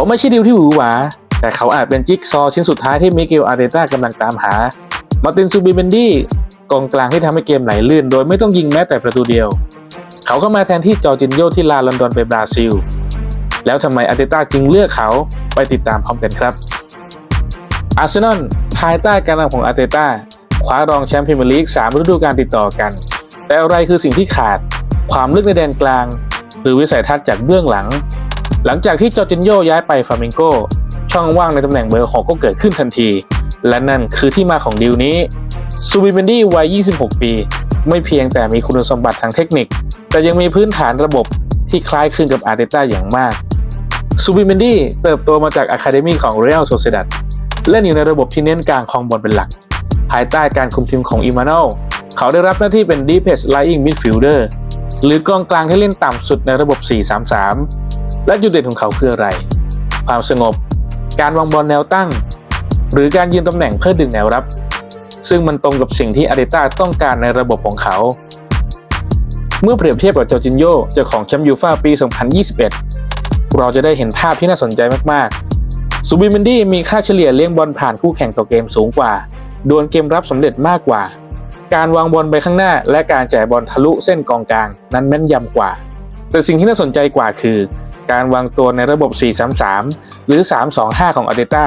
เขาไม่ใช่ดิวที่หวือหวา แต่เขาอาจเป็นจิ๊กซอชิ้นสุดท้ายที่มิเกลอาร์เตต้ากำลังตามหา มาตินซูบิเบนดี้กองกลางที่ทำให้เกมไหลลื่น โดยไม่ต้องยิงแม้แต่ประตูเดียว เขาก็มาแทนที่จอร์จินโยที่ลาลอนดอนไปบราซิล แล้วทำไมอาร์เตต้าจึงเลือกเขาไปติดตามพร้อมกันครับอาร์เซนอลภายใต้การนำของอาร์เตต้าคว้ารองแชมป์พรีเมียร์ลีก3ฤดูกาลติดต่อกัน แต่อะไรคือสิ่งที่ขาด ความลึกในแดนกลาง หรือวิสัยทัศน์จากเบื้องหลัง หลังจากที่จอร์จินโยย้ายไปฟาเมงโกช่องว่างในตำแหน่งเบอร์ 6 ก็เกิดขึ้นทันที และนั่นคือที่มาของดีลนี้ซูบิเบนดี้วัย 26 ปี ไม่เพียงแต่มีคุณสมบัติทางเทคนิค แต่ยังมีพื้นฐานระบบที่คล้ายคลึงกับอาร์เตต้าอย่างมากซูบิเบนดี้เติบโตมาจากอะคาเดมีของเรอัลโซเซดัดเล่นอยู่ในระบบที่เน้นการครองบอลเป็นหลัก ภายใต้การคุมทีมของอิมาโนลเขาได้รับหน้าที่เป็น Deep Edge Lying Midfielder หรือกองกลางที่เล่นต่ำสุดในระบบ 4-3-3 และจุดเด่นของเขาคืออะไร ความสงบ การวางบอลแนวตั้ง หรือการยืนตำแหน่งเพื่อดึงแนวรับ ซึ่งมันตรงกับสิ่งที่อาร์เตต้าต้องการในระบบของเขา เมื่อเปรียบเทียบกับจอร์จินโยเจ้าของแชมป์ยูฟ่าปี 2021 เราจะได้เห็นภาพที่น่าสนใจมากๆ ซูบิเมนดี้มีค่าเฉลี่ยเลี้ยงบอลผ่านคู่แข่งต่อเกมสูงกว่าดวลเกมรับสำเร็จมากกว่า การวางบอลไปข้างหน้า และการจ่ายบอลทะลุเส้นกองกลาง นั้นแม่นยำกว่า แต่สิ่งที่น่าสนใจกว่าคือ การวางตัวในระบบ 4-3-3 หรือ 3-2-5 ของอาร์เตต้า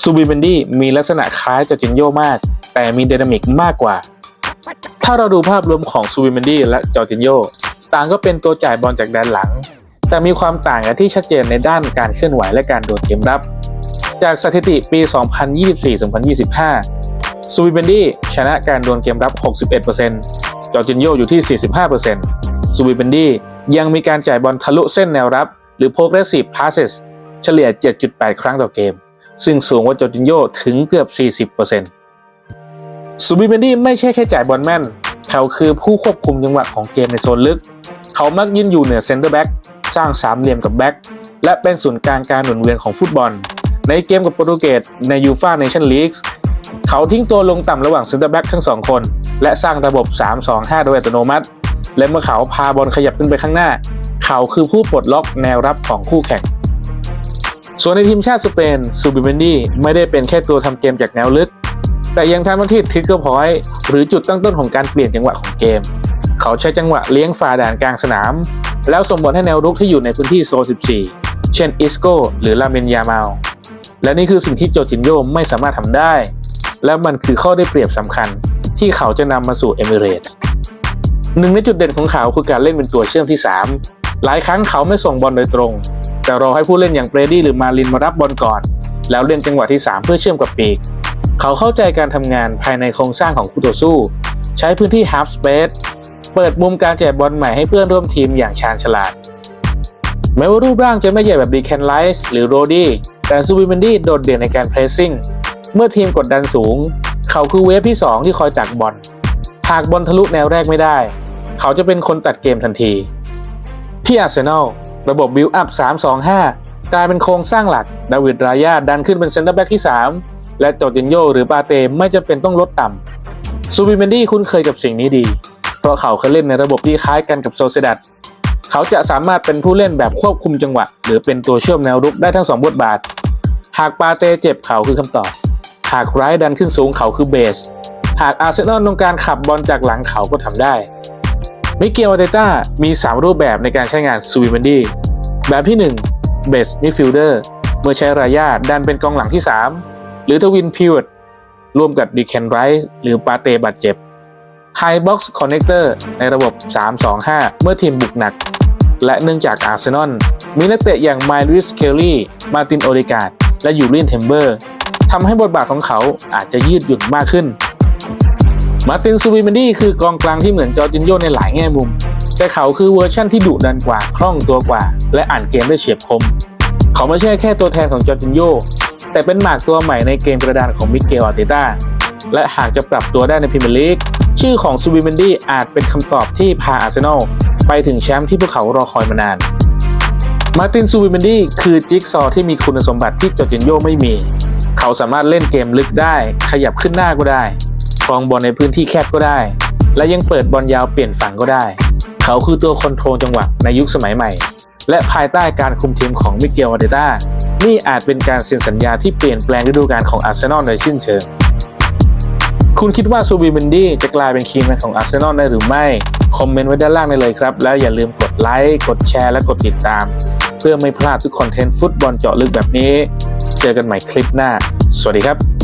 ซูบิเบนดี้มีลักษณะคล้ายจอจินโยมาก แต่มีไดนามิกมากกว่า ถ้าเราดูภาพรวมของซูบิเบนดี้และจอจินโยต่างก็เป็นตัวจ่ายบอลจากแดนหลัง แต่มีความต่างกันที่ชัดเจนในด้านการเคลื่อนไหวและการโดดเกมรับ จากสถิติปี 2024-2025 ซูบิเบนดี้ชนะการโดวลเกมรับ 61%จอร์จินโยอยู่ที่ 45%ซูบิเบนดี้ยังมีการจ่ายบอลทะลุเส้นแนวรับ หรือ progressive passes เฉลี่ย 7.8 ครั้งต่อเกม ซึ่งสูงกว่าจอร์จินโยถึงเกือบ 40%ซูบิเบนดี้ไม่ใช่แค่จ่ายบอลแม่น เขาคือผู้ควบคุมจังหวะของเกมในโซนลึก เขามักยืนอยู่เหนือเซนเตอร์แบ็กสร้างสามเหลี่ยมกับแบ็กและเป็นศูนย์กลางการหมุนเวียนของฟุตบอล ในเกมกับโปรตุเกสในยูฟาเนชั่นลีกเขาทิ้งตัวลงต่ำระหว่างเซนเตอร์แบ็กทั้งสองคน และสร้างระบบ 3-2-5 โดยอัตโนมัติ และเมื่อเขาพาบอลขยับขึ้นไปข้างหน้า เขาคือผู้ปลดล็อกแนวรับของคู่แข่ง ส่วนในทีมชาติสเปนซูบิเบนดี้ไม่ได้เป็นแค่ตัวทำเกมจากแนวลึก แต่ยังทำหน้าที่ทริกเกอร์พอยต์หรือจุดตั้งต้นของการเปลี่ยนจังหวะของเกม เขาใช้จังหวะเลี้ยงฝ่าด่านกลางสนาม แล้วส่งบอลให้แนวรุกที่อยู่ในพื้นที่โซน14 เช่นอิสโกหรือลาเมนยาเมาลและนี่คือสิ่งที่โจจินโยไม่สามารถทำได้ และมันคือข้อได้เปรียบสำคัญที่เขาจะนำมาสู่เอมิเรตส์หนึ่งในจุดเด่นของเขาคือการเล่นเป็นตัวเชื่อมที่ 3 หลายครั้งเขาไม่ส่งบอลโดยตรง แต่รอให้ผู้เล่นอย่างเบรดี้หรือมาลินมารับบอลก่อน แล้วเล่นจังหวะที่ 3 เพื่อเชื่อมกับปีก เขาเข้าใจการทำงานภายในโครงสร้างของคู่ต่อสู้ ใช้พื้นที่ half space เปิดมุมการแจกบอลใหม่ให้เพื่อนร่วมทีมอย่างชาญฉลาด แม้ว่ารูปร่างจะไม่ใหญ่แบบดีแคนไลส์หรือโรดี้แต่ซูบิเมนดี้โดดเด่นในการเพรสซิ่งเมื่อทีมกดดันสูง เขาคือเวฟที่ 2 ที่คอยตักบอลหากบอลทะลุแนวแรกไม่ได้ เขาจะเป็นคนตัดเกมทันที ที่อาร์เซนอลระบบบิลอัพ 3-2-5 กลายเป็นโครงสร้างหลัก ดาวิดรายาดันขึ้นเป็นเซนเตอร์แบ็กที่ 3 และจอร์จินโยหรือปาเตไม่จำเป็นต้องลดต่ำซูบิเมนดี้คุ้นเคยกับสิ่งนี้ดี เพราะเขาเคยเล่นในระบบที่คล้ายกันกับโซเซดัตเขาจะสามารถเป็นผู้เล่นแบบควบคุมจังหวะ หรือเป็นตัวเชื่อมแนวรุกได้ทั้งสองบทบาท หากปาเต้เจ็บเขาคือคำตอบ หากไรท์ดันขึ้นสูงเขาคือเบส หากอาร์เซนอลต้องการขับบอลจากหลังเขาก็ทำได้ มิเกลอาเตต้ามี 3 รูปแบบในการใช้งานซูบิเมนดี้แบบที่1เบสมิดฟิลเดอร์เมื่อใช้รายาดันเป็นกองหลังที่ 3 หรือทวินพิวดร่วมกับดีแคนไรส์หรือปาเต้บาดเจ็บ High Box Connector ในระบบ 3-2-5 เมื่อทีมบุกหนัก และเนื่องจากอาร์เซนอลมีนักเตะอย่างไมลิสเคลลี่ มาตินโอเดกาดและยูรินเทมเบอร์ทำให้บทบาทของเขาอาจจะยืดหยุ่นมากขึ้น มาตินซูบิเมนดี้คือกองกลางที่เหมือนจอร์จินโยในหลายแง่มุม แต่เขาคือเวอร์ชั่นที่ดุดันกว่าคล่องตัวกว่า และอ่านเกมได้เฉียบคม เขาไม่ใช่แค่ตัวแทนของจอร์จินโยแต่เป็นหมากตัวใหม่ในเกมกระดานของมิเกลอาร์เตต้าและหากจะปรับตัวได้ในพรีเมียร์ลีกชื่อของซูบิเมนดี้อาจเป็นคำตอบที่พาอาร์เซนอลไปถึงแชมป์ที่พวกเขารอคอยมานานมาร์ตินซูบิเมนดี้คือจิ๊กซอว์ที่มีคุณสมบัติที่จอร์จินโยไม่มี เขาสามารถเล่นเกมลึกได้ ขยับขึ้นหน้าก็ได้ ครองบอลในพื้นที่แคบก็ได้ และยังเปิดบอลยาวเปลี่ยนฝั่งก็ได้ เขาคือตัวคอนโทรลจังหวะในยุคสมัยใหม่ และภายใต้การคุมทีมของมิเกลอาเตต้านี่อาจเป็นการเซ็นสัญญาที่เปลี่ยนแปลงฤดูกาลของอาร์เซนอลในสิ้นเชิง คุณคิดว่าซูบิเมนดี้จะกลายเป็นคีย์แมนของอาร์เซนอลได้หรือไม่ คอมเมนต์ไว้ด้านล่างได้เลยครับ แล้วอย่าลืมกดไลค์ กดแชร์ และกดติดตาม เพื่อไม่พลาดทุกคอนเทนต์ฟุตบอลเจาะลึกแบบนี้ เจอกันใหม่คลิปหน้า สวัสดีครับ